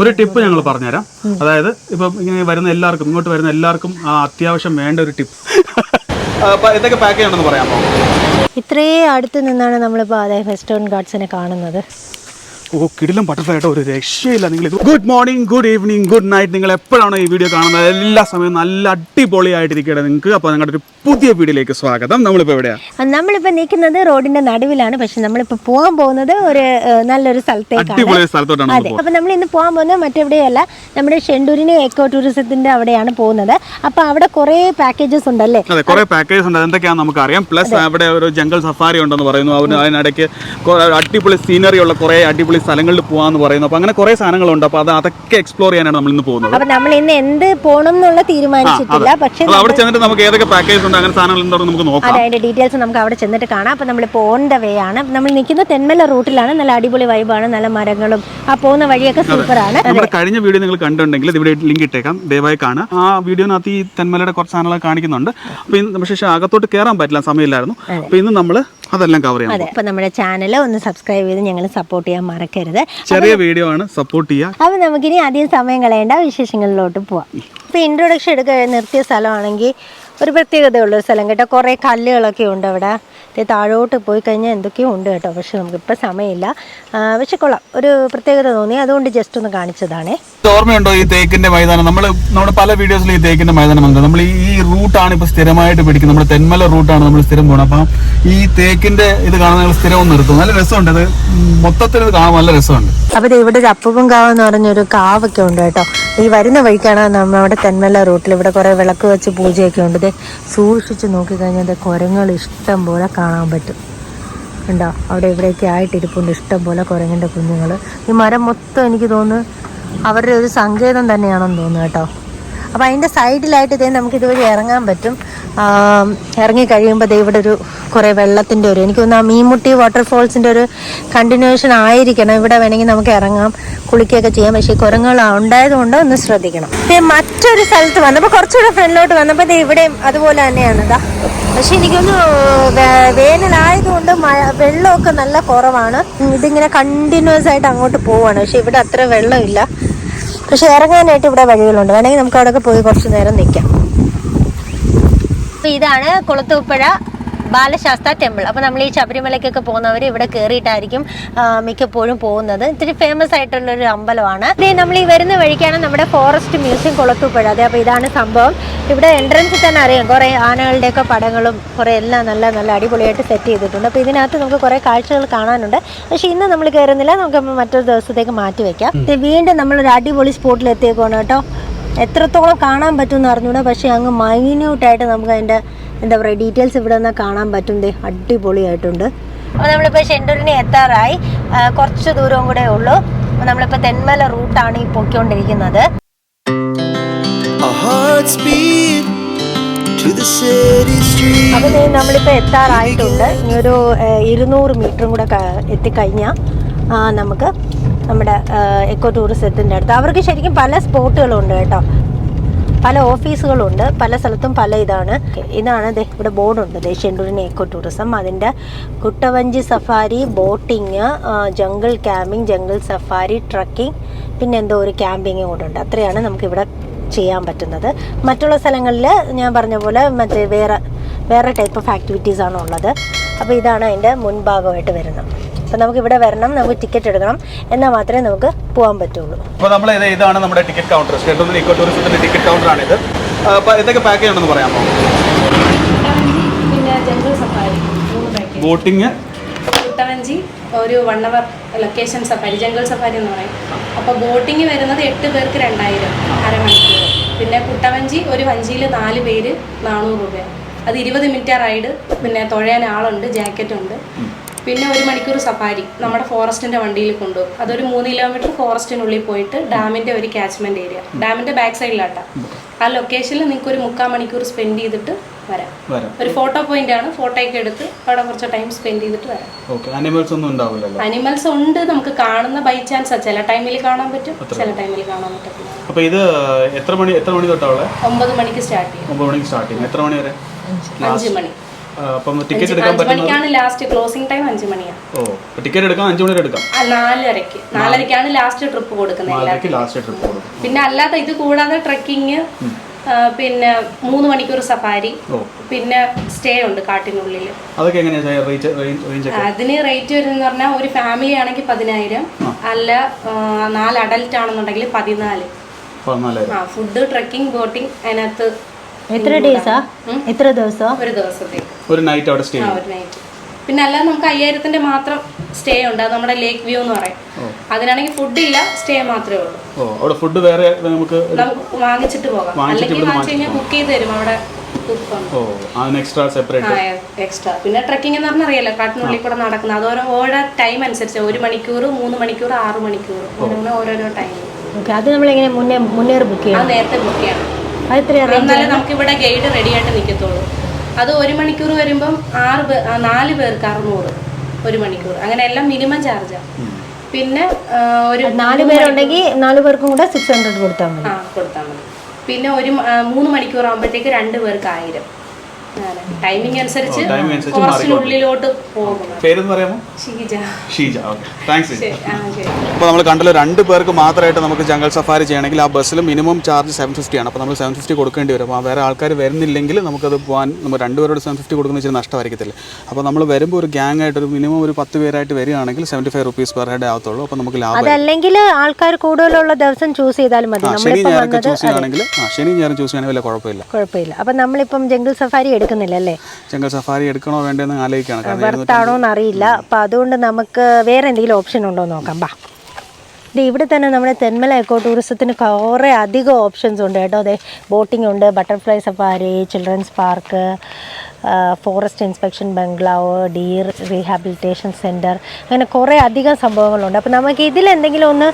ഒരു ടിപ്പ് ഞങ്ങൾ പറഞ്ഞുതരാം. അതായത് ഇപ്പം ഇങ്ങനെ വരുന്ന എല്ലാവർക്കും ഇങ്ങോട്ട് വരുന്ന എല്ലാവർക്കും ആ അത്യാവശ്യം വേണ്ട ഒരു ടിപ്പ് എന്തൊക്കെ പാക്ക് ഉണ്ടെന്ന് പറയാമോ? ഇത്രയും അടുത്ത് നിന്നാണ് നമ്മളിപ്പോൾ അതായത് വെസ്റ്റേൺ ഗാർഡ്സിനെ കാണുന്നത്. ഓ കിടിലും ബട്ടർഫ്ലൈ ഒരു രക്ഷയില്ല നിങ്ങൾ good morning good evening good night നിങ്ങൾ എപ്പോഴാണോ ഈ വീഡിയോ കാണുന്നത്? എല്ലാ സമയവും നല്ല അടിപൊളിയായിട്ടിരിക്കുകയാണ് നിങ്ങൾക്ക്. അപ്പോൾ നിങ്ങളുടെ ഒരു പുതിയ വീഡിയോയിലേക്ക് സ്വാഗതം. നമ്മളിപ്പോൾ എവിടെയാണ് നമ്മളിപ്പോ നമ്മളിപ്പോൾ നിൽക്കുന്നത് റോഡിന്റെ നടുവിലാണ്. പക്ഷെ നമ്മളിപ്പോൾ പോകാൻ പോകുന്നത് ഒരു നല്ലൊരു സ്ഥലത്തേക്കാണ്. അടിപൊളി സ്ഥലത്തോട്ടാണ് നമ്മൾ അതെ അപ്പം നമ്മൾ ഇന്ന് പോകാൻ പോകുന്നത് മറ്റെവിടെയല്ല നമ്മുടെ ഷെണ്ടൂരിനെ എക്കോ ടൂറിസത്തിന്റെ അവിടെയാണ് പോകുന്നത്. അപ്പോൾ അവിടെ കുറേ പാക്കേജസ് ഉണ്ടല്ലേ? അതെ കുറെ പാക്കേജസ് ഉണ്ട്. എന്തൊക്കെയാണെന്ന് നമുക്കറിയാം. പ്ലസ് അവിടെ ഒരു ജംഗൽ സഫാരി ഉണ്ടെന്ന് പറയുന്നു. അവന് അതിനിടയ്ക്ക് കുറെ അടിപൊളി സീനറി ഉള്ള കുറേ അടിപൊളി സ്ഥലങ്ങളിൽ പോകാന്ന് പറയുന്നു. അപ്പോൾ അങ്ങനെ കുറേ സാധനങ്ങളുണ്ട്. അപ്പോൾ അത് അതൊക്കെ എക്സ്പ്ലോർ ചെയ്യാനാണ് നമ്മൾ ഇന്ന് പോകുന്നത്. അപ്പൊ നമ്മൾ ഇന്ന് എന്ത് പോകണം എന്നുള്ള തീരുമാനിച്ചിട്ടില്ല. പക്ഷെ അപ്പോൾ അവിടെ ചെന്നിട്ട് നമുക്ക് ഏതൊക്കെ പാക്കേജ് ഉണ്ട് അങ്ങനെ സാധനങ്ങൾ ഉണ്ടോ എന്ന് നമുക്ക് നോക്കാം. അതെ അതിന്റെ ഡീറ്റെയിൽസ് നമുക്ക് അവിടെ ചെന്നിട്ട് കാണാം. അപ്പോൾ നമ്മൾ ഓൺ ദ വേ ആണ്. നമ്മൾ നിൽക്കുന്ന തെന്മല റൂട്ടിലാണ് നല്ല അടിപൊളി വൈബാണ് നല്ല മരങ്ങളും ആ പോകുന്ന വഴിയൊക്കെ സൂപ്പറാണ് നമ്മുടെ കഴിഞ്ഞ വീഡിയോ നിങ്ങൾ കണ്ടിട്ടുണ്ടെങ്കിൽ ഇവിടെ ലിങ്ക് ഇട്ടേക്കാം. ദയവായി കാണാം ആ വീഡിയോനകത്ത് ഈ തെന്മലയുടെ കുറച്ച് സാധനങ്ങളൊക്കെ കാണിക്കുന്നുണ്ട്. അപ്പോൾ പക്ഷേ അകത്തോട്ട് കയറാൻ പറ്റില്ല സമയമില്ലായിരുന്നു. അപ്പോൾ ഇന്ന് നമ്മൾ അതെല്ലാം കവർ ചെയ്യാം അതെ. അപ്പൊ നമ്മുടെ ചാനൽ ഒന്ന് സബ്സ്ക്രൈബ് ചെയ്ത് ഞങ്ങൾ സപ്പോർട്ട് ചെയ്യാൻ മറക്കരുത്. ചെറിയ വീഡിയോ ആണ്. സപ്പോർട്ട് ചെയ്യുക അപ്പം നമുക്കിനി അധികം സമയം കളയേണ്ട വിശേഷങ്ങളിലോട്ട് പോവാം. ഇപ്പോൾ ഇൻട്രൊഡക്ഷൻ എടുക്കാൻ നിർത്തിയ സ്ഥലമാണെങ്കിൽ ഒരു പ്രത്യേകതയുള്ളൊരു സ്ഥലം കേട്ടോ. കുറേ കല്ലുകളൊക്കെ ഉണ്ട് അവിടെ. താഴോട്ട് പോയി കഴിഞ്ഞാൽ എന്തൊക്കെയോ ഉണ്ട് കേട്ടോ. പക്ഷെ നമുക്കിപ്പോൾ സമയമില്ല. പക്ഷെ കൊള്ളാം. ഒരു പ്രത്യേകത തോന്നി. അതുകൊണ്ട് ജസ്റ്റ് ഒന്ന് കാണിച്ചതാണേ. ഓർമ്മയുണ്ടോ ഈ തേക്കിന്റെ മൈതാനം? നമ്മൾ നമ്മുടെ പല വീഡിയോസിലും ഈ തേക്കിന്റെ മൈതാനം ഉണ്ട്. നമ്മൾ ഈ റൂട്ടാണ് ഇപ്പൊ സ്ഥിരമായിട്ട് പിടിക്കുന്നത്. നമ്മുടെ തെന്മല റൂട്ടാണ് നമ്മൾ സ്ഥിരം പോകുന്നത് അപ്പം ഈ തേക്കിന്റെ ഇത് കാണാൻ സ്ഥിരം നിർത്തും. നല്ല രസമുണ്ട് അത്. മൊത്തത്തിൽ കാണാൻ നല്ല രസമുണ്ട്. അപ്പോൾ ഇവിടെ ഒരു അപ്പൂപ്പൻ കാവ് എന്ന് പറഞ്ഞൊരു കാവൊക്കെ ഉണ്ട് കേട്ടോ. ഈ വരുന്ന വഴിക്കാണ് നമ്മുടെ തെന്മല റൂട്ടിൽ ഇവിടെ കുറേ വിളക്ക് വെച്ച് പൂജയൊക്കെ ഉണ്ട്. ദേ സൂക്ഷിച്ച് നോക്കിക്കഴിഞ്ഞാൽ കുരങ്ങൾ ഇഷ്ടം പോലെ കാണാൻ പറ്റും. ഉണ്ടോ അവിടെ ഇവിടെയൊക്കെ ആയിട്ടിരിപ്പുണ്ട് ഇഷ്ടം പോലെ കുരങ്ങിന്റെ കുഞ്ഞുങ്ങൾ ഈ മരം മൊത്തം എനിക്ക് തോന്നുന്നു അവരുടെ ഒരു സങ്കേതം തന്നെയാണെന്ന് തോന്നുന്നു കേട്ടോ. അപ്പോൾ അതിന്റെ സൈഡിലായിട്ട് ഇതേ നമുക്ക് ഇതുവഴി ഇറങ്ങാൻ പറ്റും. ഇറങ്ങി കഴിയുമ്പോൾ ഇവിടെ ഒരു കുറേ വെള്ളത്തിന്റെ ഒരു എനിക്ക് തോന്നുന്നു ആ മീൻമുട്ടി വാട്ടർഫോൾസിന്റെ ഒരു കണ്ടിന്യൂഷൻ ആയിരിക്കണം. ഇവിടെ വേണമെങ്കിൽ നമുക്ക് ഇറങ്ങാം കുളിക്കുകയൊക്കെ ചെയ്യാം. പക്ഷേ കുരങ്ങൾ ഉണ്ടായതുകൊണ്ട് ഒന്ന് ശ്രദ്ധിക്കണം. ദേ മറ്റൊരു സ്ഥലത്ത് വന്നപ്പോൾ കുറച്ചുകൂടെ ഫ്രണ്ടിലോട്ട് വന്നപ്പോൾ ഇത് ഇവിടെയും അതുപോലെ തന്നെയാണ്. ഇതാ പക്ഷെ എനിക്കൊന്ന് വേനലായതുകൊണ്ട് മഴ വെള്ളമൊക്കെ നല്ല കുറവാണ്. ഇതിങ്ങനെ കണ്ടിന്യൂസ് ആയിട്ട് അങ്ങോട്ട് പോവാണ്. പക്ഷെ ഇവിടെ അത്ര വെള്ളമില്ല. പക്ഷെ ഇറങ്ങാനായിട്ട് ഇവിടെ വഴികളുണ്ട്. വേണമെങ്കിൽ നമുക്ക് അവിടെയൊക്കെ പോയി കുറച്ച് നേരം നിൽക്കാം അപ്പോൾ ഇതാണ് കുളത്തൂപ്പുഴ. ബാലശാസ്ത്ര ടെമ്പിൾ. അപ്പോൾ നമ്മൾ ഈ ശബരിമലയ്ക്കൊക്കെ പോകുന്നവർ ഇവിടെ കയറിയിട്ടായിരിക്കും മിക്കപ്പോഴും പോകുന്നത്. ഇത്തിരി ഫേമസ് ആയിട്ടുള്ള ഒരു അമ്പലമാണ്. ഇതേ നമ്മൾ ഈ വരുന്ന വഴിക്കാണ് നമ്മുടെ ഫോറസ്റ്റ് മ്യൂസിയം കുളത്തുപ്പുഴ. അതെ അപ്പോൾ ഇതാണ് സംഭവം. ഇവിടെ എൻട്രൻസിൽ തന്നെ അറിയാം. കുറേ ആനകളുടെയൊക്കെ പടങ്ങളും കുറേ എല്ലാം നല്ല നല്ല അടിപൊളിയായിട്ട് സെറ്റ് ചെയ്തിട്ടുണ്ട്. അപ്പോൾ ഇതിനകത്ത് നമുക്ക് കുറേ കാഴ്ചകൾ കാണാനുണ്ട്. പക്ഷേ ഇന്ന് നമ്മൾ കയറുന്നില്ല നമുക്ക് മറ്റൊരു ദിവസത്തേക്ക് മാറ്റി വെക്കാം. വീണ്ടും നമ്മളൊരു അടിപൊളി സ്പോട്ടിൽ എത്തിയേക്കാണ് കേട്ടോ. എത്രത്തോളം കാണാൻ പറ്റുമെന്ന് അറിഞ്ഞൂടാ പക്ഷേ അങ്ങ് മൈന്യൂട്ടായിട്ട് നമുക്ക് അതിന്റെ എന്താ പറയുക ഡീറ്റെയിൽസ് ഇവിടെ നിന്ന് കാണാൻ പറ്റും. ദേ അടിപൊളിയായിട്ടുണ്ട്. അപ്പോൾ നമ്മളിപ്പോൾ ഷെൻഡൂരിനെ എത്താറായി. കുറച്ച് ദൂരവും കൂടെ ഉള്ളൂ. അപ്പോൾ നമ്മളിപ്പോൾ തെന്മല റൂട്ടാണ് ഈ പൊയ്ക്കൊണ്ടിരിക്കുന്നത്. അപ്പോൾ നമ്മളിപ്പോൾ എത്താറായിട്ടുണ്ട്. ഇനി ഒരു ഇരുന്നൂറ് മീറ്ററും കൂടെ എത്തിക്കഴിഞ്ഞാൽ നമുക്ക് നമ്മുടെ എക്കോ ടൂറിസത്തിന്റെ അടുത്ത്. അവർക്ക് ശരിക്കും പല സ്പോട്ടുകളുണ്ട് കേട്ടോ. പല ഓഫീസുകളുണ്ട് പല സ്ഥലത്തും പല ഇതാണ്. ഇതാണ് ഇവിടെ ബോർഡുണ്ട് ദേ ഷെണ്ടൂരിന് എക്കോ ടൂറിസം അതിന്റെ കുട്ടവഞ്ചി safari boating jungle camping jungle safari trekking പിന്നെ എന്തോ ഒരു ക്യാമ്പിങ് കൂടെ ഉണ്ട് അത്രയാണ് നമുക്കിവിടെ ചെയ്യാൻ പറ്റുന്നത്. മറ്റുള്ള സ്ഥലങ്ങളിൽ ഞാൻ പറഞ്ഞ പോലെ മറ്റേ വേറെ വേറെ ടൈപ്പ് ഓഫ് ആക്ടിവിറ്റീസ് ആണ് ഉള്ളത് അപ്പോൾ ഇതാണ് അതിന്റെ മുൻഭാഗമായിട്ട് വരുന്നത്. അപ്പോൾ നമുക്ക് ഇവിടെ വരണം നമുക്ക് ടിക്കറ്റ് എടുക്കണം. എന്നാൽ മാത്രമേ നമുക്ക് പോകാൻ പറ്റുള്ളൂ. അപ്പോൾ നമ്മൾ ഇത് ഇതാണ് നമ്മുടെ ടിക്കറ്റ് കൗണ്ടർ സ്റ്റേറ്റ് ഇക്കോ ടൂറിസത്തിന്റെ ടിക്കറ്റ് കൗണ്ടറാണ് ഇത്. അപ്പോൾ ഇതൊക്കെ പാക്ക് ചെയ്യണമെന്ന് പറയാമോ? Package boating. കുട്ടവഞ്ചി ഒരു one hour location safari jungle safari എന്ന് പറയും. അപ്പോൾ ബോട്ടിങ് വരുന്നത് എട്ട് പേർക്ക് രണ്ടായിരം അരമണിക്കൂർ. പിന്നെ കുട്ടവഞ്ചി ഒരു വഞ്ചിയിൽ നാല് പേര് നാനൂറ് രൂപ അത് ഇരുപത് മിനിറ്റ് റൈഡ് പിന്നെ തുഴയാൻ ആളുണ്ട് ജാക്കറ്റ് ഉണ്ട്. പിന്നെ ഒരു മണിക്കൂർ സഫാരി നമ്മുടെ ഫോറസ്റ്റിന്റെ വണ്ടിയിൽ കൊണ്ടുപോകും. അതൊരു മൂന്ന് കിലോമീറ്റർ ഫോറസ്റ്റിനുള്ളിൽ പോയിട്ട് ഡാമിന്റെ ഒരു കാച്ച്മെന്റ് ഏരിയ ഡാമിന്റെ ബാക്ക് സൈഡിലാട്ടാ ആ ലൊക്കേഷനിൽ നിങ്ങൾക്ക് ഒരു മുക്കാൽ മണിക്കൂർ സ്പെൻഡ് ചെയ്തിട്ട് വരാം. ഒരു ഫോട്ടോ പോയിന്റ് ആണ്. ഫോട്ടോയൊക്കെ എടുത്ത് അവിടെ കുറച്ച് ടൈം സ്പെൻഡ് ചെയ്തിട്ട് വരാം. അനിമൽസ് ഒന്നും ഉണ്ടാവില്ലല്ലോ? അനിമൽസ് ഉണ്ട്. നമുക്ക് കാണുന്ന ബൈ ചാൻസ് ചില ടൈമിൽ കാണാൻ പറ്റും. ചില ടൈമിൽ കാണാൻ പറ്റും അപ്പോൾ ഇത് എത്ര മണി എത്ര മണി തൊട്ടാ ഒമ്പത് മണിക്ക് സ്റ്റാർട്ട് ചെയ്യും. ഒമ്പത് മണിക്ക് സ്റ്റാർട്ട് ചെയ്യും എത്ര മണി വരെ? അഞ്ച് മണി. അപ്പം ടിക്കറ്റ് എടുക്കാൻ അഞ്ച് പറ്റുന്നത്? മണിക്കാണ് ലാസ്റ്റ് ക്ലോസിംഗ് ടൈം അഞ്ച് മണിയാണ് ഓ ടിക്കറ്റ് എടുക്കാൻ അഞ്ചു മണി വരെ എടുക്കാം? ആ, നാലരയ്ക്ക്. നാലരയ്ക്കാണ് ലാസ്റ്റ് ട്രിപ്പ് കൊടുക്കുന്നത് നാലരയ്ക്ക് ലാസ്റ്റ് ട്രിപ്പ് കൊടുക്കും. പിന്നെ അല്ലാതെ ഇത് കൂടാതെ ട്രക്കിങ് പിന്നെ മൂന്ന് മണിക്കൂർ സഫാരി ഓ. പിന്നെ സ്റ്റേ ഉണ്ട് കാട്ടിനുള്ളിൽ. അതൊക്കെ എങ്ങനെയാണ് റേറ്റ് റേഞ്ച് ഒക്കെ? അതിന് റേറ്റ് വരുന്നത് പറഞ്ഞാൽ ഒരു ഫാമിലി ആണെങ്കിൽ പതിനായിരം അല്ല ആ, നാല് അഡൽട്ട് ആണെന്നുണ്ടെങ്കിൽ പതിനാല്. പതിനാലായിരം. ആ ഫുഡ് ട്രക്കിംഗ് ബോട്ടിംഗ് അതിനകത്ത് എത്ര ഡേയ്സാ എത്ര ദിവസം? ഒരു ദിവസത്തേക്ക്. ഒരു നൈറ്റ് അവിടെ സ്റ്റേ ആ ഒരു നൈറ്റ് പിന്നെ അല്ലാതെ നമുക്ക് അയ്യായിരത്തിന്റെ മാത്രം സ്റ്റേ ഉണ്ട്. അത് നമ്മുടെ ലേക്ക് വ്യൂ എന്ന് പറയും. അതിനാണെങ്കിൽ ഫുഡ് ഇല്ല സ്റ്റേ മാത്രമേ ഉള്ളൂ. ഓ അവിടെ ഫുഡ് വേറെ നമുക്ക് നമുക്ക് വാങ്ങിച്ചിട്ട് പോകാം. വാങ്ങിച്ചിട്ട് അല്ലെങ്കിൽ ഇവിടുന്ന് വാങ്ങിച്ചു കഴിഞ്ഞാൽ കുക്ക് ചെയ്ത് തരും. അവിടെ ഓ അതിന് എക്സ്ട്രാ സെപ്പറേറ്റ് ആ എക്സ്ട്രാ പിന്നെ ട്രക്കിംഗ് എന്ന് പറഞ്ഞാൽ അറിയാലോ കാട്ടിനുള്ളിൽ കൂടെ നടക്കുന്നത് അത് ഓരോ ഓരോ ടൈം അനുസരിച്ച്. ഒരു മണിക്കൂർ മൂന്ന് മണിക്കൂർ ആറ് മണിക്കൂർ അങ്ങനെ ഓരോരോ ടൈം ഓക്കെ അത് നമ്മളിങ്ങനെ മുന്നേ മുന്നേറി ബുക്ക് അത് ചെയ്യണം? നേരത്തെ ബുക്ക് ചെയ്യണം. അത് എന്നാലേ നമുക്ക് ഇവിടെ ഗൈഡ് റെഡി ആയിട്ട് നിൽക്കത്തുള്ളൂ അത് ഒരു മണിക്കൂർ വരുമ്പം ആറ് പേർ നാല് പേർക്ക് അറുന്നൂറ് ഒരു മണിക്കൂർ. അങ്ങനെ എല്ലാം മിനിമം ചാർജാണ് പിന്നെ ഒരു നാല് പേരുണ്ടെങ്കിൽ നാല് പേർക്കും കൂടെ സിക്സ് ഹൺഡ്രഡ് കൊടുത്താൽ മതി. ആ കൊടുത്താൽ മതി. പിന്നെ ഒരു മൂന്ന് മണിക്കൂർ ആകുമ്പോഴത്തേക്ക് രണ്ട് പേർക്ക് ആയിരം. ടൈമിംഗ് അനുസരിച്ച് timing അനുസരിച്ച് കുറച്ചിനുള്ളിലോട്ട് പോകും പേരെന്ന് പറയാമോ? ഷീജ. ഷീജ. ഓക്കെ താങ്ക്സ് ശരി. അപ്പോൾ നമ്മൾ കണ്ടല്ലോ രണ്ട് പേർക്ക് മാത്രമായിട്ട് നമുക്ക് ജംഗൽ സഫാരി ചെയ്യണമെങ്കിൽ ആ ബസ്സിൽ മിനിമം ചാർജ് സെവൻ ഫിഫ്റ്റി ആണ്. അപ്പോൾ നമ്മൾ സെവൻ ഫിഫ്റ്റി കൊടുക്കേണ്ടി വരും. അപ്പോൾ വേറെ ആൾക്കാർ വരുന്നില്ലെങ്കിൽ നമുക്കത് പോകാൻ നമ്മൾ രണ്ടുപേരോട് സെവൻ ഫിഫ്റ്റി കൊടുക്കുന്ന ഇച്ചിരി നഷ്ടമായിരിക്കത്തില്ല. അപ്പോൾ നമ്മൾ വരുമ്പോൾ ഒരു ഗ്യാങ് ആയിട്ട് ഒരു മിനിമം ഒരു പത്ത് പേരായിട്ട് വരികയാണെങ്കിൽ seventy five rupees per head ആവത്തുള്ളൂ അപ്പോൾ നമുക്ക് ലാഭം അതല്ലെങ്കിൽ ആൾക്കാർ കൂടുതലുള്ള ദിവസം ചൂസ് ചെയ്താലും മതി. ശനി ഞായറൊക്കെ ചൂസ് ചെയ്യുകയാണെങ്കിൽ ശനി ഞായറും ചൂസ് ചെയ്യുകയാണെങ്കിൽ വലിയ കുഴപ്പമില്ല. കുഴപ്പമില്ല. അപ്പോൾ നമ്മളിപ്പം ജംഗിൾ സഫാരി എടുക്കുന്നില്ല അല്ലേ ജംഗൽ സഫാരി എടുക്കണോ വേണ്ടെന്ന് ആലോചിക്കണം. വർത്താണോ എന്നറിയില്ല അപ്പം അതുകൊണ്ട് നമുക്ക് വേറെ എന്തെങ്കിലും ഓപ്ഷൻ ഉണ്ടോ നോക്കാം. ബാ. ഇത് ഇവിടെ തന്നെ നമ്മുടെ തെന്മല എക്കോ ടൂറിസത്തിന് കുറേ അധികം ഓപ്ഷൻസ് ഉണ്ട് കേട്ടോ. അതെ ബോട്ടിംഗ് ഉണ്ട് butterfly safari children's park forest inspection bungalow deer rehabilitation centre അങ്ങനെ കുറേ അധികം സംഭവങ്ങളുണ്ട്. അപ്പോൾ നമുക്ക് ഇതിലെന്തെങ്കിലും ഒന്ന്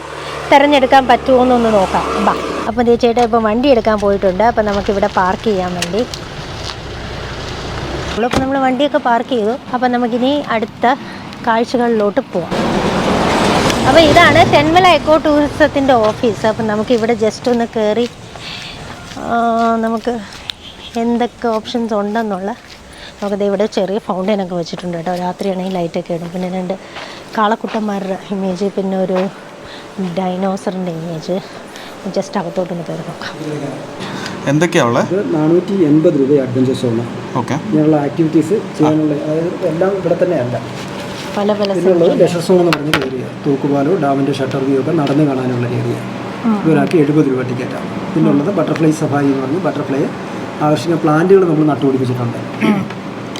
തിരഞ്ഞെടുക്കാൻ പറ്റുമോ എന്നൊന്ന് നോക്കാം. ബാ. അപ്പം ചേട്ടാ ഇപ്പോൾ വണ്ടി എടുക്കാൻ പോയിട്ടുണ്ട്. അപ്പോൾ നമുക്കിവിടെ പാർക്ക് ചെയ്യാൻ വേണ്ടി. അപ്പോൾ നമ്മൾ വണ്ടിയൊക്കെ പാർക്ക് ചെയ്തു. അപ്പോൾ നമുക്കിനി അടുത്ത കാഴ്ചകളിലോട്ട് പോവാം. അപ്പോൾ ഇതാണ് തെന്മല എക്കോ ടൂറിസത്തിന്റെ ഓഫീസ് അപ്പം നമുക്ക് ഇവിടെ ജസ്റ്റ് ഒന്ന് കയറി നമുക്ക് എന്തൊക്കെ ഓപ്ഷൻസ് ഉണ്ടെന്നുള്ള നമുക്കത് ഇവിടെ ചെറിയ ഫൗണ്ടൈനൊക്കെ വെച്ചിട്ടുണ്ട് കേട്ടോ. രാത്രിയാണെങ്കിൽ ലൈറ്റൊക്കെ ഇടും. പിന്നെ രണ്ട് കാളക്കുട്ടന്മാരുടെ ഇമേജ് പിന്നെ ഒരു ഡൈനോസറിന്റെ ഇമേജ് ജസ്റ്റ് അകത്തോട്ടൊന്ന് കയറി നോക്കാം. എന്തൊക്കെയാണ് നാനൂറ്റി എൺപത് രൂപ അഡ്വഞ്ചർ സോണ് ഓക്കെ. ഇങ്ങനെയുള്ള ആക്ടിവിറ്റീസ് ചെയ്യാനുള്ള അതായത് എല്ലാം ഇവിടെ തന്നെയല്ല പല പല പിന്നെയുള്ളത് ലെഷർ സോൺ എന്ന് പറഞ്ഞ ഏരിയ തൂക്കുപാലോ ഡാമിന്റെ ഷട്ടർ വ്യൂ ഒക്കെ നടന്ന് കാണാനുള്ള ഏരിയ ഇവരാക്കി എഴുപത് രൂപ ടിക്കറ്റാണ് പിന്നുള്ളത് ബട്ടർഫ്ലൈ സഫാരി എന്ന് പറഞ്ഞ് ബട്ടർഫ്ലൈ ആകർഷിക്കുന്ന പ്ലാന്റുകൾ നമ്മൾ നട്ടുപിടിപ്പിച്ചിട്ടുണ്ട്.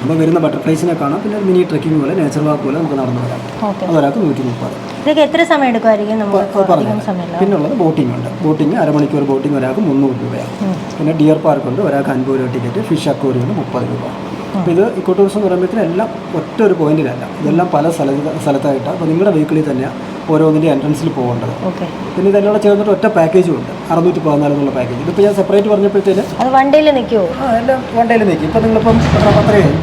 അപ്പോൾ വരുന്ന ബട്ടർഫ്ലൈസിനെ കാണാം. പിന്നെ മിനി ട്രക്കിംഗ് പോലെ നേച്ചർ വാക്ക് പോലെ നമുക്ക് നടന്നു വരാം. അതൊരാൾക്ക് നൂറ്റി മുപ്പത് ഇതൊക്കെ എത്ര സമയം എടുക്കുമായിരിക്കും പിന്നുള്ളത് ബോട്ടിംഗ് ഉണ്ട്. ബോട്ടിംഗ് അരമണിക്കൂർ ബോട്ടിംഗ് ഒരാൾക്ക് മുന്നൂറ് രൂപയാണ്. പിന്നെ ഡിയർ പാർക്ക് ഉണ്ട്. ഒരാൾക്ക് അൻപത് രൂപ ടിക്കറ്റ്. ഫിഷ് അക്വേറിയം മുപ്പത് രൂപ. അപ്പോൾ ഇത് ഇക്കോ ടൂറിസം എന്ന് പറയുമ്പോഴത്തേനും എല്ലാം ഒറ്റ ഒരു പോയിന്റിലല്ല. ഇതെല്ലാം പല സ്ഥല സ്ഥലത്തായിട്ടാണ്. അപ്പോൾ നിങ്ങളുടെ വെഹിക്കിളിൽ തന്നെയാണ് ഓരോന്നിന്റെ എൻട്രൻസിൽ പോകേണ്ടത്. പിന്നെ ഇതെല്ലാം ചേർന്നിട്ട് ഒറ്റ പാക്കേജും ഉണ്ട്. അറുന്നൂറ്റി പതിനാല് എന്നുള്ള പാക്കേജ് ഇതിപ്പോൾ ഞാൻ സെപ്പറേറ്റ് പറഞ്ഞപ്പോഴത്തേന് അത് വണ്ടിയിൽ നിൽക്കുമോ ആ എല്ലാം വണ്ടയിൽ നിൽക്കും ഇപ്പോൾ നിങ്ങളിപ്പം അത്രയും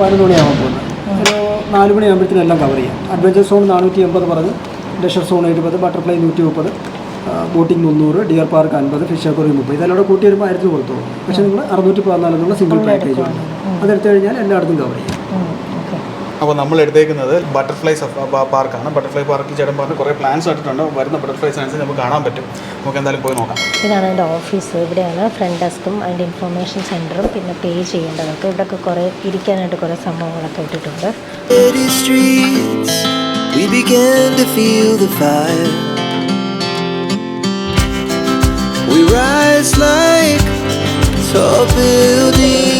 പതിനൊന്ന് മണിയാവാൻ പോകുന്നത് ഒരു നാല് മണിയാകുമ്പോഴത്തേനും എല്ലാം കവർ ചെയ്യാം. അഡ്വഞ്ചർ സോൺ നാനൂറ്റി എൺപത് പറഞ്ഞ് ഡെഷർ സോൺ എഴുപത് ബട്ടർഫ്ലൈ നൂറ്റി മുപ്പത് ബോട്ടിംഗ് മുന്നൂറ് ഡിയർ പാർക്ക് അൻപത് ഫിഷർ അക്വറി മുപ്പത്. ഇതെല്ലാം കൂടെ കൂട്ടി വരുമ്പോൾ ആയിരത്തി കൊടുത്തോളൂ പോകും. പക്ഷേ നിങ്ങൾ അറുന്നൂറ്റി പതിനാല് എന്നുള്ള സിംഗിൾ പാക്കേജ് ഉണ്ട് അതെടുത്തു കഴിഞ്ഞാൽ എല്ലായിടത്തും കവർ ചെയ്യും. അപ്പോൾ നമ്മൾ എടുത്തേക്കുന്നത് ബട്ടർഫ്ലൈ പാർക്കാണ് ബട്ടർഫ്ലൈ പാർക്കിൽ ചേട്ടൻ പറഞ്ഞ് കുറേ പ്ലാൻസ് ഇട്ടിട്ടുണ്ട് വരുന്ന ബട്ടർഫ്ലൈസ് അനുസരിച്ച് നമുക്ക് കാണാൻ പറ്റും. നമുക്ക് എന്തായാലും പോയി നോക്കാം. ഇതാണ് എന്റെ ഓഫീസ് ഇവിടെയാണ് ഫ്രണ്ട് ഡെസ്കും അതിന്റെ ഇൻഫർമേഷൻ സെന്ററും പിന്നെ പേ ചെയ്യേണ്ടതൊക്കെ ഇവിടെയൊക്കെ കുറേ ഇരിക്കാനായിട്ട് കുറേ സംഭവങ്ങളൊക്കെ ഇട്ടിട്ടുണ്ട്. We began to feel the fire. We rise like tall buildings.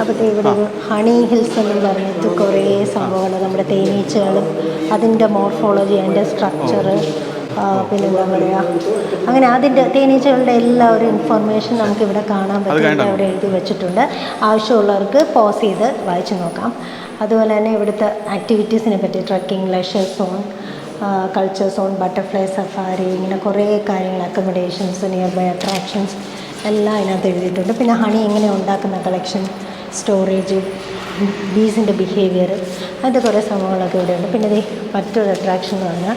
അപ്പോൾ ഇവിടെ ഒരു ഹണി ഹിൽസ് എന്ന് പറഞ്ഞിട്ട് കുറേ സംഭവങ്ങൾ നമ്മുടെ തേനീച്ചകളും അതിന്റെ മോർഫോളജി അതിന്റെ സ്ട്രക്ചർ പിന്നെന്താ പറയുക അങ്ങനെ അതിന്റെ തേനീച്ചകളുടെ എല്ലാ ഒരു ഇൻഫർമേഷൻ നമുക്ക് ഇവിടെ കാണാൻ പറ്റും. അവിടെ എഴുതി വെച്ചിട്ടുണ്ട്. ആവശ്യമുള്ളവർക്ക് പോസ് ചെയ്ത് വായിച്ചു നോക്കാം. അതുപോലെ തന്നെ ഇവിടുത്തെ ആക്ടിവിറ്റീസിനെ പറ്റി trekking leisure zone culture zone butterfly safari ഇങ്ങനെ കുറേ കാര്യങ്ങൾ അക്കോമഡേഷൻസ് നിയർ ബൈ അട്രാക്ഷൻസ് എല്ലാം അതിനകത്ത് എഴുതിയിട്ടുണ്ട്. പിന്നെ ഹണി എങ്ങനെ ഉണ്ടാക്കുന്ന കളക്ഷൻ സ്റ്റോറേജ് ബീസിന്റെ ബിഹേവിയർ അങ്ങനത്തെ കുറേ സംഭവങ്ങളൊക്കെ ഇവിടെയുണ്ട്. പിന്നെ ഇത് മറ്റൊരു അട്രാക്ഷൻ എന്ന് പറഞ്ഞാൽ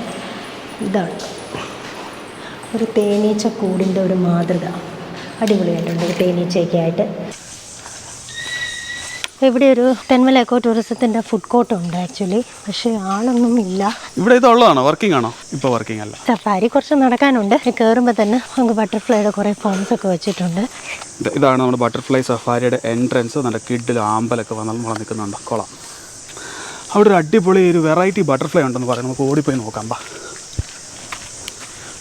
ഇതാണ്. ഒരു തേനീച്ച കൂടിന്റെ ഒരു മാതൃക. അടിപൊളിയായിട്ടുണ്ട് തേനീച്ചയൊക്കെ ആയിട്ട്. ഇവിടെ ഒരു തെന്മല എക്കോ ടൂറിസത്തിന്റെ ഫുഡ് കോർട്ട് ഉണ്ട് ആക്ച്വലി പക്ഷെ ആളൊന്നും ഇല്ല. ഇവിടെ ഇതുള്ളതാണോ വർക്കിംഗ് ആണോ? ഇപ്പോൾ വർക്കിംഗ് അല്ല. സഫാരി കുറച്ച് നടക്കാനുണ്ട്. കയറുമ്പോൾ തന്നെ നമുക്ക് ബട്ടർഫ്ലൈയുടെ കുറേ ഫോംസ് ഒക്കെ വെച്ചിട്ടുണ്ട്. ഇതാണ് നമ്മുടെ ബട്ടർഫ്ലൈ സഫാരിയുടെ എൻട്രൻസ് നല്ല കിഡിൽ ആമ്പലൊക്കെ വന്നാൽ നമ്മൾ നിൽക്കുന്നുണ്ട്. കൊള്ളാം. അവിടെ ഒരു അടിപൊളി ഒരു വെറൈറ്റി ബട്ടർഫ്ലൈ ഉണ്ടെന്ന് പറയാം നമുക്ക് ഓടിപ്പോയി നോക്കാം ബാ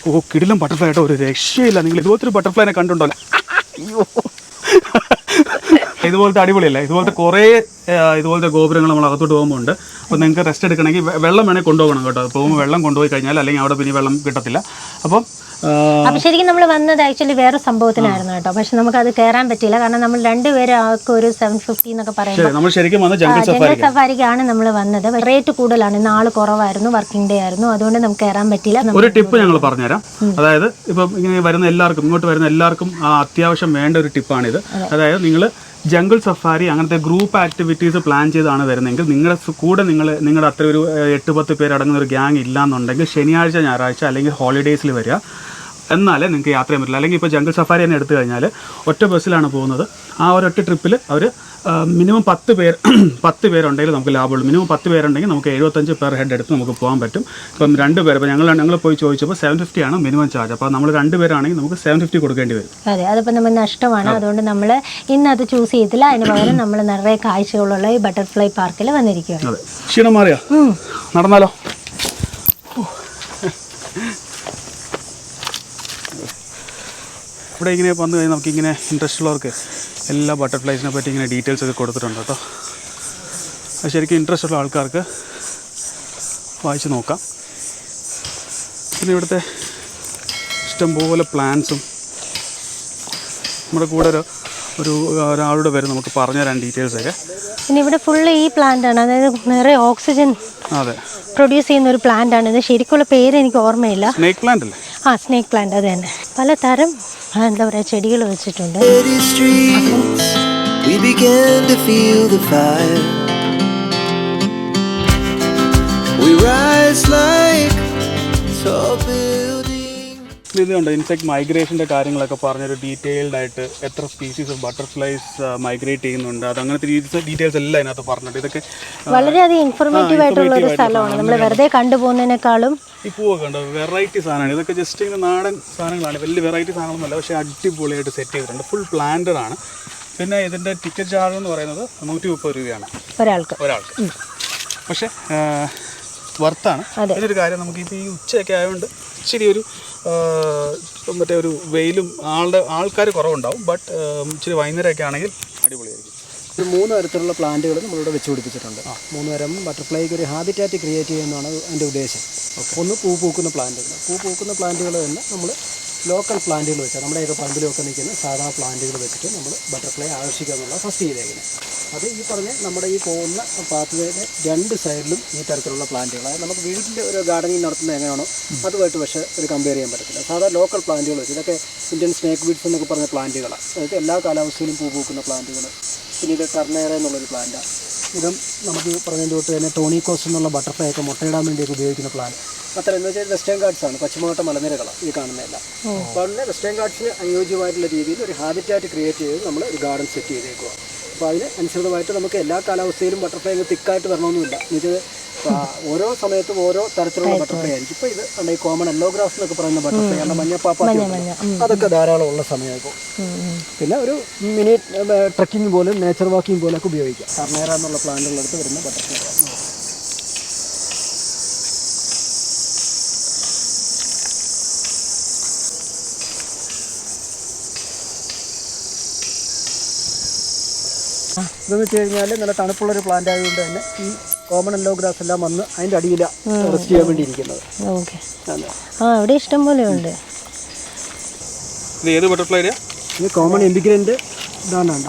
ഓ കിടിലും ബട്ടർഫ്ലൈ ആയിട്ട് ഒരു രക്ഷയില്ല. നിങ്ങൾ ഇതുപോലത്തെ ഒരു ബട്ടർഫ്ലൈനെ കണ്ടുണ്ടല്ലോ അയ്യോ. ഇതുപോലത്തെ അടിപൊളിയല്ല. ഇതുപോലത്തെ കുറേ ഇതുപോലത്തെ ഗോപുരങ്ങൾ നമ്മൾ അകത്തോട്ട് പോകുമ്പോൾ ഉണ്ട് അപ്പോൾ നിങ്ങൾക്ക് റെസ്റ്റ് എടുക്കണമെങ്കിൽ വെള്ളം വേണേൽ കൊണ്ടുപോകണം കേട്ടോ. പോകുമ്പോൾ വെള്ളം കൊണ്ടുപോയി കഴിഞ്ഞാൽ അല്ലെങ്കിൽ അവിടെ പിന്നെ വെള്ളം കിട്ടത്തില്ല. അപ്പം അപ്പൊ ശരിക്കും നമ്മൾ വന്നത് ആക്ച്വലി വേറെ സംഭവത്തിനായിരുന്നു കേട്ടോ. പക്ഷെ നമുക്ക് അത് കയറാൻ പറ്റില്ല കാരണം നമ്മൾ രണ്ടുപേരും ആൾക്ക് ഒരു സെവൻ ഫിഫ്റ്റി എന്നൊക്കെ പറയുന്നത് ജംഗൽ സഫാരിക്കാണ് നമ്മൾ വന്നത് റേറ്റ് കൂടുതലാണ്. ഇന്ന് ആൾ കുറവായിരുന്നു വർക്കിംഗ് ഡേ ആയിരുന്നു. അതുകൊണ്ട് നമുക്ക് കയറാൻ പറ്റില്ല ഒരു ടിപ്പ് ഞങ്ങൾ പറഞ്ഞുതരാം. അതായത് ഇപ്പം ഇങ്ങനെ വരുന്ന എല്ലാവർക്കും ഇങ്ങോട്ട് വരുന്ന എല്ലാവർക്കും അത്യാവശ്യം വേണ്ട ഒരു ടിപ്പാണിത് അതായത് നിങ്ങൾ ജംഗിൾ സഫാരി അങ്ങനത്തെ ഗ്രൂപ്പ് ആക്ടിവിറ്റീസ് പ്ലാൻ ചെയ്താണ് വരുന്നതെങ്കിൽ നിങ്ങളുടെ കൂടെ നിങ്ങൾ നിങ്ങളുടെ അത്ര ഒരു എട്ട് പത്ത് പേരടങ്ങുന്ന ഒരു ഗ്യാങ് ഇല്ലാന്നുണ്ടെങ്കിൽ ശനിയാഴ്ച ഞായറാഴ്ച അല്ലെങ്കിൽ ഹോളിഡേയ്സിൽ വരിക. എന്നാലേ നിങ്ങൾക്ക് യാത്ര ചെയ്യാൻ പറ്റില്ല അല്ലെങ്കിൽ ഇപ്പോൾ ജംഗിൾ സഫാരി തന്നെ എടുത്തു കഴിഞ്ഞാൽ ഒറ്റ ബസ്സിലാണ് പോകുന്നത്. ആ ഒരൊറ്റ ട്രിപ്പിൽ അവർ മിനിമം പത്ത് പേർ പത്ത് പേരുണ്ടെങ്കിൽ നമുക്ക് ലാഭമുള്ളൂ. മിനിമം പത്ത് പേരുണ്ടെങ്കിൽ നമുക്ക് എഴുപത്തഞ്ച് പേർ ഹെഡ് എടുത്ത് നമുക്ക് പോകാൻ പറ്റും. ഇപ്പം രണ്ട് പേർ ഇപ്പോൾ ഞങ്ങൾ ഞങ്ങൾ പോയി ചോദിച്ചപ്പോൾ സെവൻ ഫിഫ്റ്റി ആണ് മിനിമം ചാർജ് അപ്പോൾ നമ്മൾ രണ്ട് പേരാണെങ്കിൽ നമുക്ക് സെവൻ ഫിഫ്റ്റി കൊടുക്കേണ്ടി വരും. അതെ അതിപ്പോൾ നമ്മൾ നഷ്ടമാണ്. അതുകൊണ്ട് നമ്മൾ ഇന്ന് അത് ചൂസ് ചെയ്തില്ല. അതിന് പകരം നമ്മൾ നിറയെ കാഴ്ചകളുള്ള ഈ ബട്ടർഫ്ലൈ പാർക്കിൽ വന്നിരിക്കുകയാണ്. അതെ. ക്ഷീണം മാറിയോ? നടന്നാലോ? ഇവിടെ ഇങ്ങനെ വന്നു കഴിഞ്ഞാൽ നമുക്കിങ്ങനെ ഇൻട്രസ്റ്റ് ഉള്ളവർക്ക് എല്ലാ ബട്ടർഫ്ലൈസിനെ പറ്റി ഇങ്ങനെ ഡീറ്റെയിൽസ് ഒക്കെ കൊടുത്തിട്ടുണ്ട് കേട്ടോ. അത് ശരിക്കും ഇൻട്രസ്റ്റ് ഉള്ള ആൾക്കാർക്ക് വായിച്ച് നോക്കാം. പിന്നെ ഇവിടുത്തെ ഇഷ്ടംപോലെ പ്ലാൻസും നമ്മുടെ കൂടെ ഒരു ഒരു ഒരാളുടെ പേര് നമുക്ക് പറഞ്ഞു തരാൻ ഡീറ്റെയിൽസ് ഒക്കെ. പിന്നെ ഇവിടെ ഫുള്ള് ഈ പ്ലാന്റ് ആണ്. അതായത് നിറയെ ഓക്സിജൻ അതെ. പ്രൊഡ്യൂസ് ചെയ്യുന്ന ഒരു പ്ലാന്റ് ആണ്. ഇത് ശരിക്കുള്ള പേര് എനിക്ക് ഓർമ്മയില്ല. സ്നേക്ക് പ്ലാന്റ് അല്ലേ? ആ സ്നേക്ക് പ്ലാന്റ് അത് തന്നെ. പലതരം എന്താ പറയുക ചെടികൾ വെച്ചിട്ടുണ്ട് City streets, we began to feel the fire. We rise like tall buildings. കണ്ടോ ഇൻസെക്ട് മൈഗ്രേഷന്റെ കാര്യങ്ങളൊക്കെ പറഞ്ഞൊരു ഡീറ്റെയിൽഡ് ആയിട്ട് എത്ര സ്പീസീസ് ഓഫ് ബട്ടർഫ്ലൈസ് മൈഗ്രേറ്റ് ചെയ്യുന്നുണ്ട്. അത് അങ്ങനത്തെ ഡീറ്റെയിൽസ് എല്ലാം അതിനകത്ത് പറഞ്ഞിട്ട് ഇതൊക്കെ വളരെയധികം ഇൻഫോർമേറ്റീവ് ആയിട്ടുള്ള ഒരു സ്ഥലമാണ്. നമ്മൾ വെറുതെ കണ്ടുപോകുന്നതിനേക്കാളും ഈ പൂവൊക്കെ കണ്ടോ? വെറൈറ്റി സാധനമാണ്. ഇതൊക്കെ ജസ്റ്റ് ഇങ്ങനെ നാടൻ സാധനങ്ങളാണ്. വലിയ വെറൈറ്റി സാധനങ്ങളൊന്നുമല്ല പക്ഷേ അടിപൊളിയായിട്ട് സെറ്റ് ചെയ്തിട്ടുണ്ട്. ഫുൾ പ്ലാന്റഡ് ആണ്. പിന്നെ ഇതിന്റെ ടിക്കറ്റ് ചാർജ് എന്ന് പറയുന്നത് നൂറ്റി മുപ്പത് രൂപയാണ്. ഒരാൾക്ക്. ഒരാൾക്ക്. പക്ഷേ വർത്താണ് അതെ. ഒരു കാര്യം നമുക്ക് ഇപ്പോൾ ഈ ഉച്ചയൊക്കെ ആയതുകൊണ്ട് ഇച്ചിരി ഒരു മറ്റേ ഒരു വെയിലും ആളുടെ ആൾക്കാർ കുറവുണ്ടാവും ബട്ട് ഇച്ചിരി വൈകുന്നേരമൊക്കെ ആണെങ്കിൽ അടിപൊളിയായിരിക്കും. ഒരു മൂന്ന് തരത്തിലുള്ള പ്ലാന്റുകൾ നമ്മളിവിടെ വെച്ച് പിടിപ്പിച്ചിട്ടുണ്ട്. മൂന്ന് തരം ബട്ടർഫ്ലൈക്ക് ഒരു ഹാബിറ്റാറ്റ് ക്രിയേറ്റ് ചെയ്യുന്നതാണ് അതിന്റെ ഉദ്ദേശം. ഒന്ന് പൂ പൂക്കുന്ന പ്ലാന്റുകൾ. പൂ പൂക്കുന്ന പ്ലാന്റുകൾ തന്നെ നമ്മൾ ലോക്കൽ പ്ലാന്റുകൾ വെച്ചാൽ നമ്മുടെയൊക്കെ പറമ്പിലൊക്കെ നിൽക്കുന്ന സാധാ പ്ലാന്റുകൾ വെച്ചിട്ട് നമ്മൾ ബട്ടർഫ്ലൈ ആകർഷിക്കുക എന്നുള്ള ഫസ്റ്റ് ചെയ്തേക്കുന്നത് അത് ഈ പറഞ്ഞ നമ്മുടെ ഈ പോകുന്ന പാത്തുവേയുടെ രണ്ട് സൈഡിലും ഈ തരത്തിലുള്ള പ്ലാന്റുകൾ അതായത് നമുക്ക് വീട്ടിൽ ഒരു ഗാർഡനിങ് നടത്തുന്നത് എങ്ങനെയാണോ അതുമായിട്ട് പക്ഷേ ഒരു കമ്പയർ ചെയ്യാൻ പറ്റത്തില്ല. സാധാ ലോക്കൽ പ്ലാന്റുകൾ വെച്ച് ഇതൊക്കെ ഇന്ത്യൻ സ്നേക്ക് ബീഡ്സ് എന്നൊക്കെ പറഞ്ഞ പ്ലാന്റുകളാണ് അതായത് എല്ലാ കാലാവസ്ഥയിലും പൂ പൂക്കുന്ന പ്ലാന്റുകൾ പിന്നെ ഇത് ടർണേറ എന്നുള്ളൊരു പ്ലാന്റാണ് ഇതും നമുക്ക് പറഞ്ഞതിന്റെ തൊട്ട് തന്നെ ടോണിക്കോസ് എന്നുള്ള ബട്ടർഫ്ലൈ ഒക്കെ മുട്ടയിടാൻ വേണ്ടിയൊക്കെ ഉപയോഗിക്കുന്ന പ്ലാൻ അത്ര എന്ന് വെച്ചാൽ വെസ്റ്റേൺ ഗാർഡ്സ് ആണ് പശ്ചിമഘട്ട മലനിരകളാണ് ഈ കാണുന്നതല്ല അപ്പോൾ വെസ്റ്റേൺ ഗാർഡ്സിന് അനുയോജ്യമായിട്ടുള്ള രീതിയിൽ ഒരു ഹാബിറ്റാറ്റ് ക്രിയേറ്റ് ചെയ്ത് നമ്മൾ ഒരു ഗാർഡൻ സെറ്റ് ചെയ്തേക്കുക അപ്പോൾ അതിന് അനുസൃതമായിട്ട് നമുക്ക് എല്ലാ കാലാവസ്ഥയിലും ബട്ടർഫ്ലൈ അങ്ങ് തിക്കായിട്ട് വരണമെന്നില്ല. എന്നുവെച്ചാൽ ഓരോ സമയത്തും ഓരോ തരത്തിലുള്ള ബട്ടർഫ്ലൈ ആയിരിക്കും. ഇപ്പോൾ ഇത് അല്ലെങ്കിൽ ഈ കോമൺ എല്ലോഗ്രാസ് എന്നൊക്കെ പറയുന്ന ബട്ടർഫ്ലൈ ആണ് മഞ്ഞപ്പാപ്പ അതൊക്കെ ധാരാളം ഉള്ള സമയമായിരിക്കും. പിന്നെ ഒരു മിനി ട്രക്കിംഗ് പോലും നേച്ചർ വാക്കിംഗ് പോലൊക്കെ ഉപയോഗിക്കാം. കർണേറ എന്നുള്ള പ്ലാന്റുകളെടുത്ത് വരുന്ന ബട്ടർഫ്ലൈ ഇതെന്ന് വെച്ച് കഴിഞ്ഞാൽ നല്ല തണുപ്പുള്ളൊരു പ്ലാന്റ് ആയതുകൊണ്ട് തന്നെ ഈ കോമൺ എല്ലോ ഗ്രാസ് എല്ലാം വന്ന് അതിന്റെ അടിയിലാണ് റെസ്റ്റ് ചെയ്യാൻ വേണ്ടി ഇരിക്കുന്നത് ഓക്കെ ആ ഇവിടെ ഇഷ്ടം പോലെ ഉണ്ട്. ഇത് ഏത് ബട്ടർഫ്ലൈ കോമൺ എംബിഗ്രന്റ് ഇതാണ് വേണ്ട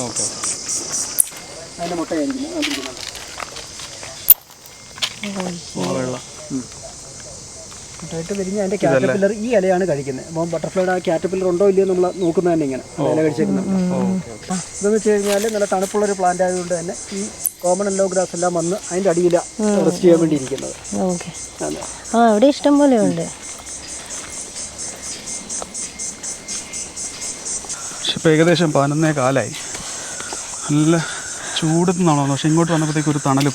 ഓക്കെ. അതിന്റെ വെള്ളം. മുട്ടയിട്ട് വിരിഞ്ഞ് അതിന്റെ കാറ്റർപില്ലർ ഈ ഇലയാണ് കഴിക്കുന്നത്. അപ്പോൾ ബട്ടർഫ്ലൈയുടെ ആ കാറ്റർപില്ലർ ഉണ്ടോ ഇല്ലയോ നമ്മൾ നോക്കുന്നത് തന്നെ ഇങ്ങനെ. ഇല കഴിച്ചേക്കുന്നത്. ഇതെന്ന് വെച്ച് കഴിഞ്ഞാൽ നല്ല തണുപ്പുള്ള ഒരു പ്ലാന്റ് ആയതുകൊണ്ട് തന്നെ ഈ കോമൺ എല്ലോ ഗ്രാസ് എല്ലാം വന്ന് അതിന്റെ അടിയിലാണ് റെസ്റ്റ് ചെയ്യാൻ വേണ്ടി ഇരിക്കുന്നത് ആ ഇവിടെ ഇഷ്ടം പോലെ ഉണ്ട്. ഇപ്പോൾ ഏകദേശം പതിനൊന്നേ കാലായി. നല്ല ചൂടുന്നാണോ പക്ഷെ ഇങ്ങോട്ട് വന്നപ്പോഴത്തേക്ക് ഒരു തണലും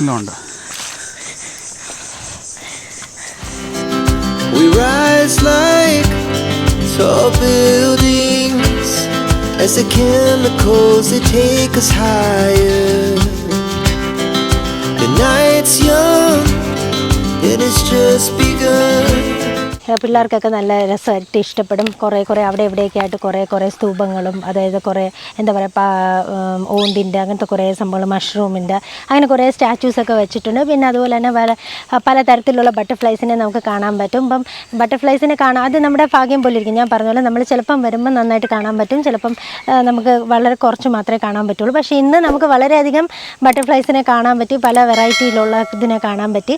എല്ലാം ഉണ്ട്. Rise like tall buildings as the chemicals they take us higher. The night's young, it has just begun. പിള്ളേർക്കൊക്കെ നല്ല രസമായിട്ട് ഇഷ്ടപ്പെടും. കുറേ കുറേ അവിടെ ഇവിടെയൊക്കെ ആയിട്ട് കുറേ കുറേ സ്തൂപങ്ങളും അതായത് കുറേ എന്താ പറയുക പാ ഓന്തിന്റെ അങ്ങനത്തെ കുറേ സംഭവങ്ങൾ മഷ്റൂമിന്റെ അങ്ങനെ കുറേ സ്റ്റാച്യൂസൊക്കെ വെച്ചിട്ടുണ്ട്. പിന്നെ അതുപോലെ തന്നെ പല തരത്തിലുള്ള ബട്ടർഫ്ലൈസിനെ നമുക്ക് കാണാൻ പറ്റും. ഇപ്പം ബട്ടർഫ്ലൈസിനെ കാണാൻ അത് നമ്മുടെ ഭാഗ്യം പോലെ ഇരിക്കും. ഞാൻ പറഞ്ഞ പോലെ നമ്മൾ ചിലപ്പം വരുമ്പോൾ നന്നായിട്ട് കാണാൻ പറ്റും. ചിലപ്പം നമുക്ക് വളരെ കുറച്ച് മാത്രമേ കാണാൻ പറ്റുള്ളൂ. പക്ഷേ ഇന്ന് നമുക്ക് വളരെയധികം ബട്ടർഫ്ലൈസിനെ കാണാൻ പറ്റി. പല വെറൈറ്റിയിലുള്ള ഇതിനെ കാണാൻ പറ്റി.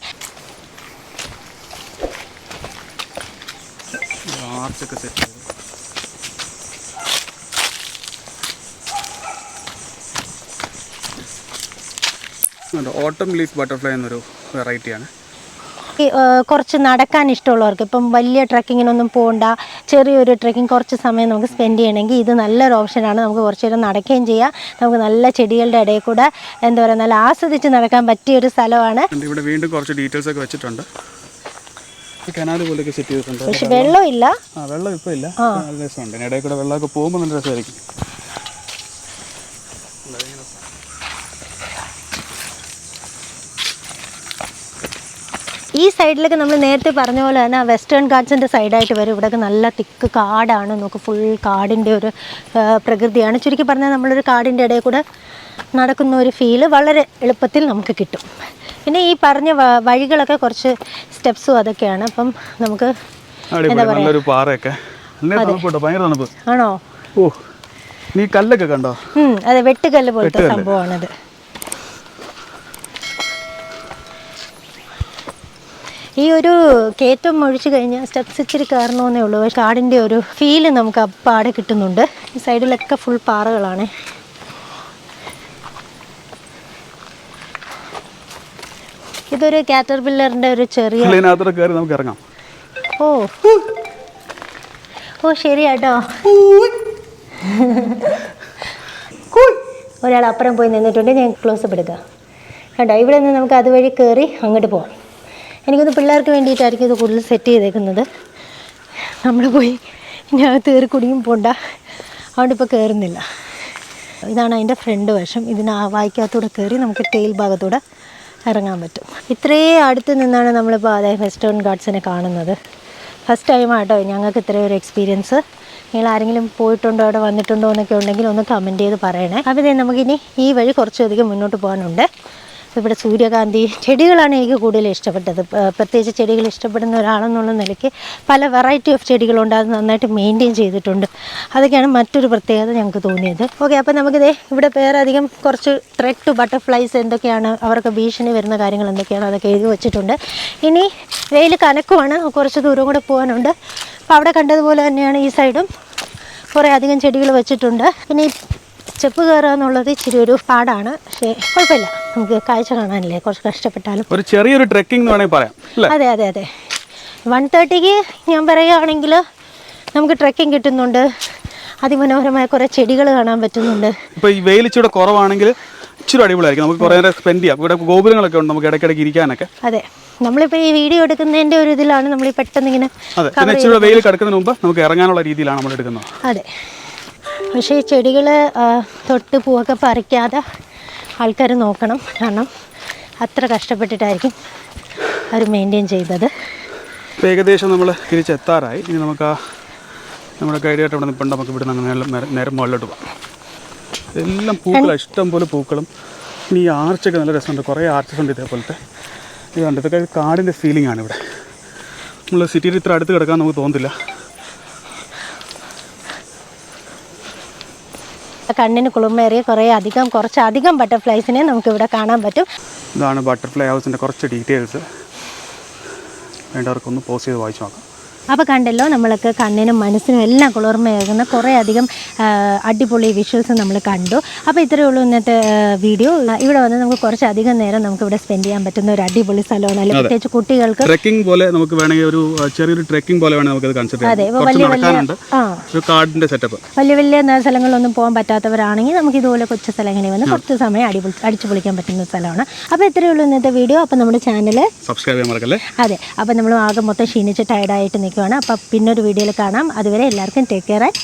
ആർച്ചൊക്കെ സെറ്റ് ചെയ്തു ഓട്ടം ലീഫ് ബട്ടർഫ്ലൈ എന്നൊരു വെറൈറ്റിയാണ് കുറച്ച് നടക്കാൻ ഇഷ്ടമുള്ളവർക്ക് ഇപ്പം വലിയ ട്രക്കിങ്ങിനൊന്നും പോകണ്ട ചെറിയൊരു ട്രക്കിംഗ് കുറച്ച് സമയം നമുക്ക് സ്പെൻഡ് ചെയ്യണമെങ്കിൽ ഇത് നല്ലൊരു ഓപ്ഷനാണ് നമുക്ക് കുറച്ച് നേരം നടക്കുകയും ചെയ്യാം. നമുക്ക് നല്ല ചെടികളുടെ ഇടയിൽ കൂടെ എന്താ പറയുക നല്ല ആസ്വദിച്ച് നടക്കാൻ പറ്റിയ ഒരു സ്ഥലമാണ്. ഇവിടെ വീണ്ടും കുറച്ച് ഡീറ്റെയിൽസ് ഒക്കെ വെച്ചിട്ടുണ്ട്. കനാൽ പോലെയൊക്കെ സെറ്റ് ചെയ്തിട്ടുണ്ട്. പക്ഷെ വെള്ളമില്ല. ആ വെള്ളം ഇല്ല. നല്ല രസമുണ്ട്. ഇതിന് ഇടയിൽ കൂടെ വെള്ളമൊക്കെ പോകുമ്പോൾ നല്ല രസമായിരിക്കും. ഈ സൈഡിലേക്ക് നമ്മൾ നേരത്തെ പറഞ്ഞ പോലെ തന്നെ വെസ്റ്റേൺ ഗാർഡ്സിന്റെ സൈഡായിട്ട് വരും. ഇവിടെയൊക്കെ നല്ല തിക്ക് കാടാണ്. നമുക്ക് ഫുൾ കാടിന്റെ ഒരു പ്രകൃതിയാണ്. ചുരുക്കി പറഞ്ഞാൽ നമ്മളൊരു കാടിന്റെ ഇടയിൽ കൂടെ നടക്കുന്ന ഒരു ഫീൽ വളരെ എളുപ്പത്തിൽ നമുക്ക് കിട്ടും. പിന്നെ ഈ പറഞ്ഞ വഴികളൊക്കെ കുറച്ച് സ്റ്റെപ്സും അതൊക്കെയാണ്. അപ്പം നമുക്ക് നല്ലൊരു പാറയൊക്കെ. ആണോ? ഓ നീ കല്ലൊക്കെ കണ്ടോ? അതെ വെട്ടുകല്ല് പോലത്തെ സംഭവമാണത്. ഈ ഒരു കേറ്റം ഒഴിച്ചു കഴിഞ്ഞാൽ സ്റ്റെപ്സ് ഇച്ചിരി കയറണമെന്നേ ഉള്ളൂ. പക്ഷേ കാടിന്റെ ഒരു ഫീൽ നമുക്ക് അപ്പാടെ കിട്ടുന്നുണ്ട്. ഈ സൈഡിലൊക്കെ ഫുൾ പാറകളാണ്. ഇതൊരു കാറ്റർ പില്ലറിന്റെ ഒരു ചെറിയ ഇതിനകത്തോടെ കയറി നമുക്ക് ഇറങ്ങാം. ഓ. ഓ ശരിയാട്ടോ. ഒരാൾ അപ്പുറം പോയി നിന്നിട്ടുണ്ട്. ഞാൻ ക്ലോസ് എടുക്കാം. കണ്ടോ ഇവിടെ നിന്ന് നമുക്ക് അതുവഴി കയറി അങ്ങോട്ട് പോവാം. എനിക്കൊന്ന് പിള്ളേർക്ക് വേണ്ടിയിട്ടായിരിക്കും ഇത് കൂടുതൽ സെറ്റ് ചെയ്തേക്കുന്നത്. നമ്മൾ പോയി ഞാൻ അകത്ത് കയറി കുടിയും പോണ്ട. അതുകൊണ്ട് ഇപ്പോൾ കയറുന്നില്ല. ഇതാണ് അതിന്റെ ഫ്രണ്ട് വശം. ഇതിന് ആ വായിക്കകത്തൂടെ കയറി നമുക്ക് ടെയിൽ ഭാഗത്തൂടെ ഇറങ്ങാൻ പറ്റും. ഇത്രയും അടുത്ത് നിന്നാണ് നമ്മളിപ്പോൾ അതായത് വെസ്റ്റേൺ ഗാർഡ്സിനെ കാണുന്നത്. ഫസ്റ്റ് ടൈമാട്ടോ ഞങ്ങൾക്ക് ഇത്രയും ഒരു എക്സ്പീരിയൻസ് നിങ്ങൾ ആരെങ്കിലും പോയിട്ടുണ്ടോ അവിടെ വന്നിട്ടുണ്ടോ എന്നൊക്കെ ഉണ്ടെങ്കിൽ ഒന്ന് കമന്റ് ചെയ്ത് പറയണേ. അപ്പോൾ നമുക്കിനി ഈ വഴി കുറച്ചധികം മുന്നോട്ട് പോകാനുണ്ട്. ഇവിടെ സൂര്യകാന്തി ചെടികളാണ് എനിക്ക് കൂടുതൽ ഇഷ്ടപ്പെട്ടത്. പ്രത്യേകിച്ച് ചെടികൾ ഇഷ്ടപ്പെടുന്ന ഒരാളെന്നുള്ള നിലയ്ക്ക് പല വെറൈറ്റി ഓഫ് ചെടികളുണ്ട്. അത് നന്നായിട്ട് മെയിന്റെയിൻ ചെയ്തിട്ടുണ്ട്. അതൊക്കെയാണ് മറ്റൊരു പ്രത്യേകത ഞങ്ങൾക്ക് തോന്നിയത്. ഓക്കെ അപ്പോൾ നമുക്കിതേ ഇവിടെ അധികം കുറച്ച് ത്രെഡ് ബട്ടർഫ്ലൈസ് എന്തൊക്കെയാണ് അവർക്ക് ഭീഷണി വരുന്ന കാര്യങ്ങൾ എന്തൊക്കെയാണ് അതൊക്കെ എഴുതി വെച്ചിട്ടുണ്ട്. ഇനി വെയിൽ കനക്കുവാണ്. കുറച്ച് ദൂരം കൂടെ പോകാനുണ്ട്. അപ്പോൾ അവിടെ കണ്ടതുപോലെ തന്നെയാണ് ഈ സൈഡും കുറേ അധികം ചെടികൾ വെച്ചിട്ടുണ്ട്. പിന്നെ ചെപ്പ് കയറുക എന്നുള്ളത് ഇച്ചിരി ഒരു പാടാണ്. പക്ഷേ കുഴപ്പമില്ല. നമുക്ക് കാഴ്ച കാണാനില്ലേ? കുറച്ച് കഷ്ടപ്പെട്ടാലും. ഒരു ചെറിയൊരു ട്രെക്കിംഗ് എന്ന് വേണമെങ്കിൽ പറയാം അതെ അതെ അതെ. വൺ തേർട്ടിക്ക് ഞാൻ പറയുകയാണെങ്കിൽ നമുക്ക് ട്രെക്കിംഗ് കിട്ടുന്നുണ്ട്. അതിമനോഹരമായ കുറേ ചെടികൾ കാണാൻ പറ്റുന്നുണ്ട്. ഇപ്പോൾ ഈ വെയിൽ ഇച്ചിരി കുറവാണെങ്കിൽ ഇച്ചിരി അടിപൊളിയായിരിക്കും. നമുക്ക് കുറേ നേരം സ്പെൻഡ് ചെയ്യാം. ഇവിടെ ഗോപുരങ്ങളൊക്കെ ഉണ്ട് നമുക്ക് ഇടയ്ക്കിടയ്ക്ക് ഇരിക്കാനൊക്കെ. അതെ. നമ്മളിപ്പോൾ ഈ വീഡിയോ എടുക്കുന്നതിന്റെ ഒരു ഇതിലാണ് നമ്മൾ പെട്ടെന്ന് ഇങ്ങനെ അതെ. പിന്നെ ഇച്ചിരി വെയിൽ കിടക്കുന്നതിന് മുമ്പ് നമുക്ക് ഇറങ്ങാനുള്ള രീതിയിലാണ് നമ്മൾ എടുക്കുന്നത്. അതെ. പക്ഷേ ചെടികൾ തൊട്ട് പൂവൊക്കെ പറിക്കാതെ ആൾക്കാർ നോക്കണം. കാരണം അത്ര കഷ്ടപ്പെട്ടിട്ടായിരിക്കും അവർ മെയിന്റെയിൻ ചെയ്തത്. ഏകദേശം നമ്മൾ തിരിച്ചെത്താറായി. ഇനി നമുക്ക് ആ നമ്മുടെ ഗൈഡായിട്ട് അവിടെ നിൽപ്പുണ്ട് നമുക്ക് ഇവിടെ നിന്ന് നേരെ മുകളിലോട്ട് പോകാം. എല്ലാം പൂക്കളാണ് ഇഷ്ടം പോലെ പൂക്കളും. ഇനി ഈ ആർച്ചൊക്കെ നല്ല രസമുണ്ട്. കുറേ ആർച്ചസ് ഉണ്ട് ഇതേപോലത്തെ. ഇതുണ്ട് ഇതൊക്കെ കാടിന്റെ ഫീലിംഗ് ആണ് ഇവിടെ. നമ്മൾ സിറ്റിയിൽ ഇത്ര അടുത്ത് കിടക്കാൻ നമുക്ക് തോന്നുന്നില്ല കണ്ണിന് കുളിർമേറിയ കുറേ അധികം കുറച്ചധികം ബട്ടർഫ്ലൈസിനെ നമുക്ക് ഇവിടെ കാണാൻ പറ്റും. ഇതാണ് ബട്ടർഫ്ലൈ ഹൗസിന്റെ കുറച്ച് ഡീറ്റെയിൽസ്. വേണ്ടവർക്കൊന്ന് പോസ് ചെയ്ത് വായിച്ചു നോക്കാം. അപ്പോൾ കണ്ടല്ലോ നമ്മൾക്ക് കണ്ണിനും മനസ്സിനും എല്ലാം കുളിർമയേകുന്ന കുറേ അധികം അടിപൊളി വിഷ്വൽസ് നമ്മൾ കണ്ടു. അപ്പോൾ ഇത്രയേ ഉള്ളൂ ഇന്നത്തെ വീഡിയോ ഇവിടെ വന്ന് നമുക്ക് കുറച്ചധികം നേരം നമുക്ക് ഇവിടെ സ്പെൻഡ് ചെയ്യാൻ പറ്റുന്ന ഒരു അടിപൊളി സ്ഥലമാണ്. അല്ലെങ്കിൽ പ്രത്യേകിച്ച് കുട്ടികൾക്ക് ട്രെക്കിംഗ് പോലെ നമുക്ക് വേണമെങ്കിൽ ഒരു ചെറിയൊരു ട്രെക്കിംഗ് പോലെ വേണമെങ്കിൽ നമുക്ക് കൺസിഡർ അതെ ചെയ്യാം. അതെ. കുറച്ച് വലിയ വലിയ കാർഡിന്റെ സെറ്റപ്പ് വലിയ വലിയ സ്ഥലങ്ങളൊന്നും സ്ഥലങ്ങളിലൊന്നും പോകാൻ പറ്റാത്തവരാണെങ്കിൽ നമുക്ക് ഇതുപോലെ കൊച്ചു സ്ഥലങ്ങളിൽ വന്ന് കുറച്ച് സമയം അടിപൊളി അടിച്ചു പൊളിക്കാൻ പറ്റുന്ന സ്ഥലമാണ്. അപ്പോൾ ഇത്രയേ ഉള്ളൂ ഇന്നത്തെ വീഡിയോ അപ്പോൾ നമ്മുടെ ചാനൽ സബ്സ്ക്രൈബ് ചെയ്യാൻ മറക്കല്ലേ? അതെ. അപ്പോൾ നമ്മൾ ആകെ മൊത്തം ക്ഷീണിച്ച് ടയർഡായിട്ട് നിൽക്കുവാണ് അപ്പോൾ പിന്നൊരു വീഡിയോയിൽ കാണാം. അതുവരെ എല്ലാവർക്കും ടേക്ക് കെയർ ആൻഡ്